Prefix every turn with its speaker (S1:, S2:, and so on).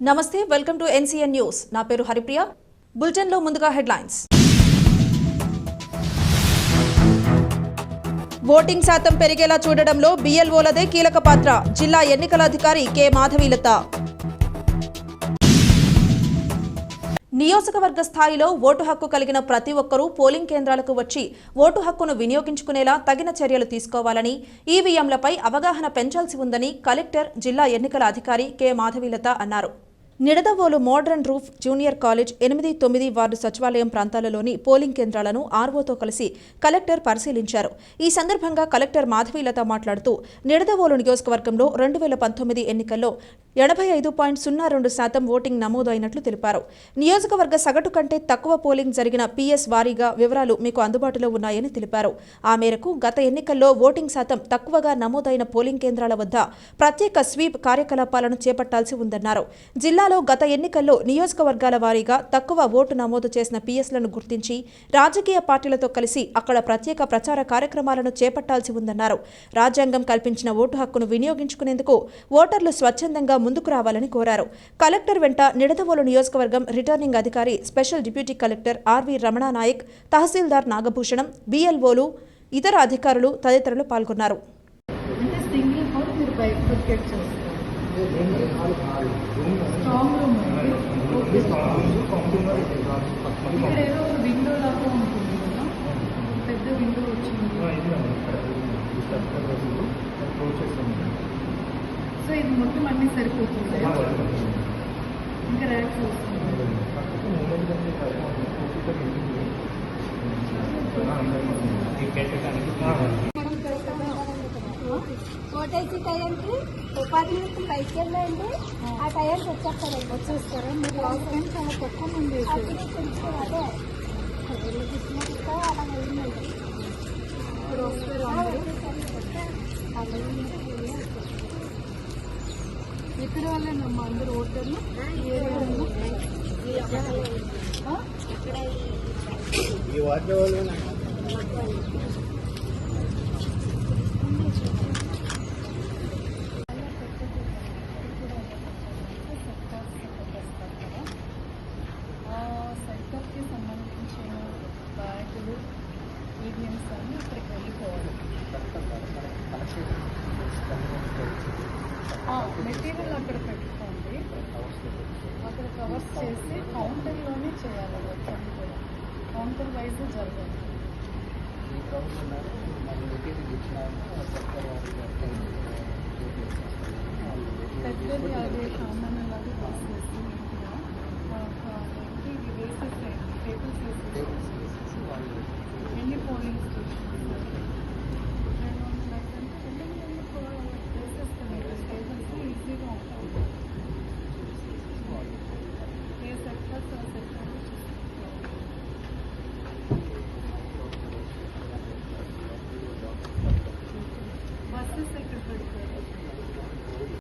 S1: నమస్తే welcome to NCN news. నా పేరు హరిప్రియ. బులెటిన్లో ముందుగా హెడ్లైన్స్. ఓటింగ్ శాతం పెరిగేలా చూడడంలో బిఎల్ఓలదే కీలక పాత్ర. జిల్లా ఎన్నికల అధికారి కె. మాధవీలత. నియోజకవర్గ స్థాయిలో ఓటు హక్కు కలిగిన ప్రతి ఒక్కరూ పోలింగ్ కేంద్రాలకు వచ్చి ఓటు హక్కును వినియోగించుకునేలా తగిన చర్యలు తీసుకోవాలని ఈవీఎంలపై అవగాహన పెంచాల్సి ఉందని కలెక్టర్ జిల్లా ఎన్నికల అధికారి కె. మాధవీలత అన్నారు. Nidadavolu modern roof junior college ఎనిమిది తొమ్మిది వార్డు సచివాలయం ప్రాంతాలలోని పోలింగ్ కేంద్రాలను ఆర్వోతో కలిసి కలెక్టర్ పరిశీలించారు. ఈ సందర్భంగా కలెక్టర్ మాధవీలత మాట్లాడుతూ నిడదవోలు నియోజకవర్గంలో రెండు వేల పంతొమ్మిది ఎన్నికల్లో ఎనభై ఐదు పాయింట్ సున్నా రెండు శాతం ఓటింగ్ నమోదైనట్లు తెలిపారు. నియోజకవర్గ సగటు కంటే తక్కువ పోలింగ్ జరిగిన పీఎస్ వారీగా వివరాలు మీకు అందుబాటులో ఉన్నాయని తెలిపారు. ఆ మేరకు గత ఎన్నికల్లో ఓటింగ్ శాతం తక్కువగా నమోదైన పోలింగ్ కేంద్రాల వద్ద ప్రత్యేక స్వీప్ కార్యకలాపాలను చేపట్టాల్సి ఉందన్నారు. జిల్లా జిల్లాలో గత ఎన్నికల్లో నియోజకవర్గాల వారీగా తక్కువ ఓటు నమోదు చేసిన పీఎస్లను గుర్తించి రాజకీయ పార్టీలతో కలిసి అక్కడ ప్రత్యేక ప్రచార కార్యక్రమాలను చేపట్టాల్సి ఉందన్నారు. రాజ్యాంగం కల్పించిన ఓటు హక్కును వినియోగించుకునేందుకు ఓటర్లు స్వచ్ఛందంగా ముందుకు రావాలని కోరారు. కలెక్టర్ వెంట నిడదవోలు నియోజకవర్గం రిటర్నింగ్ అధికారి special deputy collector R V Ramana Naik తహసీల్దార్ నాగభూషణం బిఎల్ఓలు ఇతర అధికారులు తదితరులు పాల్గొన్నారు.
S2: స్ట్రాంగ్ రూమ్ ఇక్కడ ఏదో ఒక విండో లాగా ఉంటుంది కదా పెద్ద విండో వచ్చింది సో ఇది మొత్తం అన్ని సరిపోతుంది ఇంకా ర్యాక్స్ వస్తుంది
S3: ఓటేసి టైంకి ఉపాధి నిమిత్తం బయటికి వెళ్ళండి. ఆ టైంకి వచ్చేస్తారండి.
S2: వచ్చేస్తారా? మీరు లాస్ట్ టైం చాలా తక్కువ మంది
S3: అక్కడికి కొంచెం అదే వీళ్ళు అలా
S2: ఇప్పుడు ఎక్కడ వాళ్ళేనమ్మా అందరూ? ఓటర్లు ఈ ఏరియాలో ఆ? ఈవీఎంస్ అన్నీ ఇక్కడికి వెళ్ళిపోవాలి. మెటీరియల్ అక్కడ పెట్టుకోండి. అక్కడ కవర్స్ చేసి కౌంటర్లోనే చేయాలి మొత్తం కూడా. కౌంటర్ వైజ్ జరగాలి పెద్దది అదే సామాన్యులు